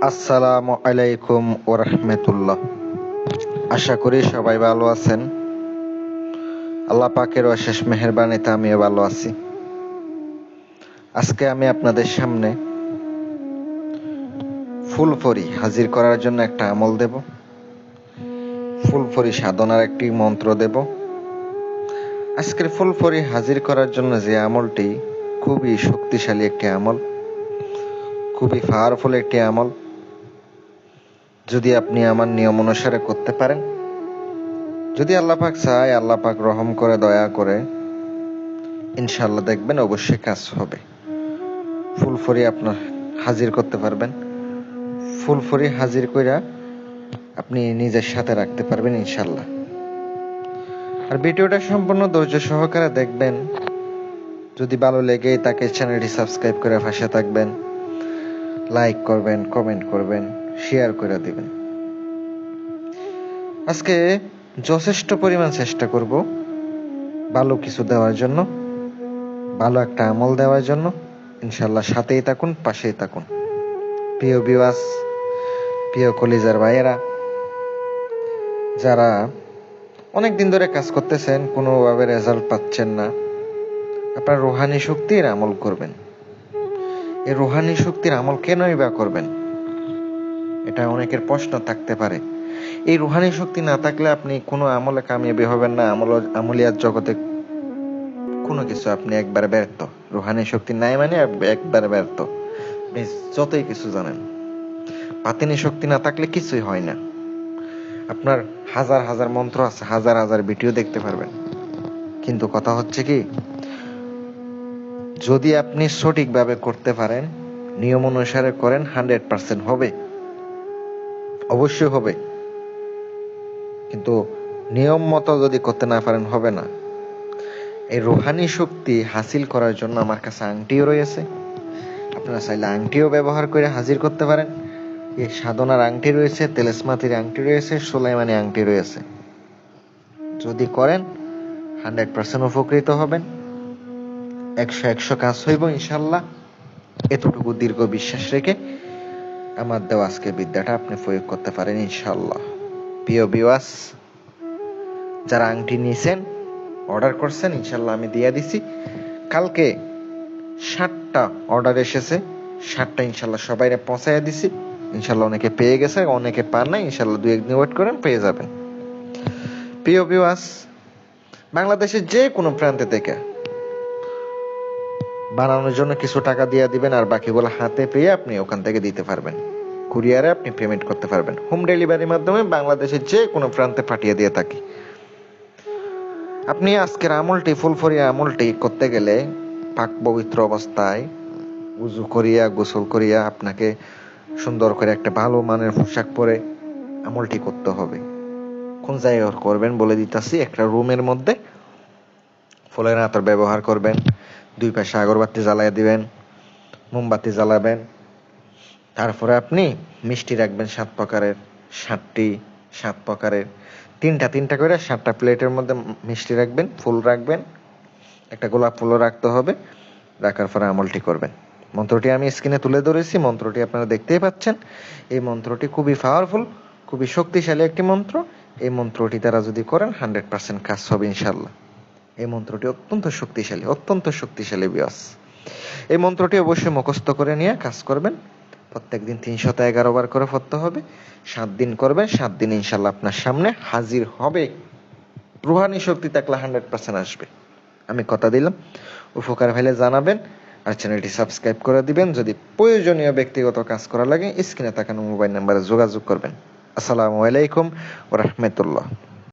আসসালামু আলাইকুম ও রহমতুল্লাহ আশা করি সবাই ভালো আছেন। আল্লাহ পাকের অশেষ মেহরবানিতে আমিও ভালো আছি। আজকে আমি আপনাদের সামনে ফুলফরি হাজির করার জন্য একটা আমল দেব। ফুলফরি সাধনার একটি মন্ত্র দেব। আজকের ফুলফরি হাজির করার জন্য যে আমলটি খুবই শক্তিশালী একটি আমল, খুবই পাওয়ারফুল একটি আমল। যদি আপনি আমার নিয়ম অনুসারে করতে পারেন। যদি আল্লাহ পাক চায়, আল্লাহ পাক রহম করে, দয়া করে ইনশাল্লাহ দেখবেন অবশ্যই কাজ হবে। ফুলফরি আপনার হাজির করতে পারবেন। ফুলফরি হাজির কইরা আপনি নিজের সাথে রাখতে পারবেন ইনশাল্লাহ আর ভিডিওটা সম্পূর্ণ ধৈর্য সহকারে দেখবেন। যদি ভালো লেগে তাকে চ্যানেলটি সাবস্ক্রাইব করে পাশে থাকবেন। লাইক করবেন, কমেন্ট করবেন। শেয়ার করে দিবেন আজকে যথেষ্ট পরিমাণ চেষ্টা করব ভালো কিছু দেওয়ার জন্য, ভালো একটা আমল দেওয়ার জন্য। ইনশাল্লাহ সাথেই থাকুন, পাশেই থাকুন। প্রিয় বিওয়াস প্রিয় কলিজার ভাইয়েরা, যারা অনেক দিন ধরে কাজ করতেছেন, কোনোভাবে রেজাল্ট পাচ্ছেন না, আপনার রোহানি শক্তির আমল করবেন। এই রোহানি শক্তির আমল কেনই বা করবেন? এটা অনেকের প্রশ্ন থাকতে পারে। এই রুহানি শক্তি না থাকলে আপনি কোনো আমলে কামিয়াবি হবেন না, আমল আমলিয়ার জগতে কোনো কিছু আপনি একবারে ব্যর্থ। রুহানি শক্তি নাই মানে একবারে ব্যর্থ। আপনি যতই কিছু জানেন, পাতিনি শক্তি না থাকলে কিছুই হয় না। আপনার হাজার হাজার মন্ত্র আছে, হাজার হাজার ভিডিও দেখতে পারবেন। কিন্তু কথা হচ্ছে কি, যদি আপনি সঠিকভাবে করতে পারেন, নিয়ম অনুসারে করেন, হান্ড্রেড পার্সেন্ট হবে। অবশ্যই হবে। কিন্তু নিয়ম মতো যদি করতে না পারেন, হবে না। এই রুহানি শক্তি হাসিল করার জন্য আমার কাছে আংটিও রয়েছে। আপনারা চাইলে আংটিও ব্যবহার করে হাজির করতে পারেন। এই সাধনার আংটি রয়েছে, তেলেসমাতির আংটি রয়েছে, সোলাইমানি আংটি রয়েছে। যদি করেন, হান্ড্রেড পার্সেন্ট উপকৃত হবেন। একশো একশো কাজ হইব ইনশাল্লাহ। এতটুকু দীর্ঘ বিশ্বাস রেখে আমার দেওয়া আজকে বিদ্যাটা আপনি প্রয়োগ করতে পারেন ইনশাল্লাহ প্রিয় বিওয়াস যারা আংটি নিয়েছেন অর্ডার করছেন ইনশাল্লাহ আমি দিয়ে দিছি। কালকে ষাটটা অর্ডার এসেছে ষাটটা ইনশাল্লাহ সবাই পৌঁছাইয়া দিছি। ইনশাল্লাহ অনেকে পেয়ে গেছে, অনেকে পান নাই ইনশাল্লাহ দু একদিন ওয়েট করেন, পেয়ে যাবেন। প্রিয় বিওয়াস বাংলাদেশের যে কোনো প্রান্তে থেকে বানানোর জন্য কিছু টাকা দিয়ে দিবেন আর বাকিগুলো হাতে পেয়ে আপনি ওখান থেকে দিতে পারবেন। কুরিয়ারে আপনি পেমেন্ট করতে পারবেন। হোম ডেলিভারির মাধ্যমে বাংলাদেশের যে কোনো প্রান্তে পাঠিয়ে দিয়ে থাকি। আপনি আজকের আমলটি, ফুলফরি আমলটি করতে গেলে পাক পবিত্র অবস্থায় উজু করিয়া, গোসল করিয়া আপনাকে সুন্দর করে একটা ভালো মানের পোশাক পরে আমলটি করতে হবে। কোন জায়গায় করবেন বলে দিতেছি, একটা রুমের মধ্যে ফুলের আতর ব্যবহার করবেন। দুই পাশে আগরবাতি জ্বালাই দিবেন, মোমবাতি জ্বালাবেন। তারপরে আপনি মিষ্টি রাখবেন সাত প্রকারের, সাতটি, সাত প্রকারের। তিনটা তিনটা করে সাতটা প্লেটের মধ্যে মিষ্টি রাখবেন, ফুল রাখবেন। একটা গোলাপ ফুলও রাখতে হবে, রাখার পরে আমলটি করবেন। মন্ত্রটি আমি স্ক্রিনে তুলে ধরেছি, মন্ত্রটি আপনারা দেখতেই পাচ্ছেন। এই মন্ত্রটি খুবই পাওয়ারফুল খুবই শক্তিশালী একটি মন্ত্র। এই মন্ত্রটি তারা যদি করেন হান্ড্রেড পার্সেন্ট কাজ হবে ইনশাল্লাহ এই মন্ত্রটি অত্যন্ত শক্তিশালী অত্যন্ত শক্তিশালী, বিয়াস। এই মন্ত্রটি অবশ্যই মুখস্থ করে নিয়ে কাজ করবেন। প্রত্যেক দিন তিনশত এগারো বার করে পড়তে হবে। সাত দিন করবেন, সাত দিন ইনশাল্লাহ আপনার সামনে হাজির হবে। রুহানি শক্তি থাকলে হান্ড্রেড পার্সেন্ট আসবে। আমি কথা দিলাম। উপকার হলে জানাবেন আর চ্যানেলটি সাবস্ক্রাইব করে দিবেন। যদি প্রয়োজনীয় ব্যক্তিগত কাজ করা লাগে, স্ক্রিনে তাকানো মোবাইল নাম্বারে যোগাযোগ করবেন। আসসালামু আলাইকুম ওরহমতুল্লাহ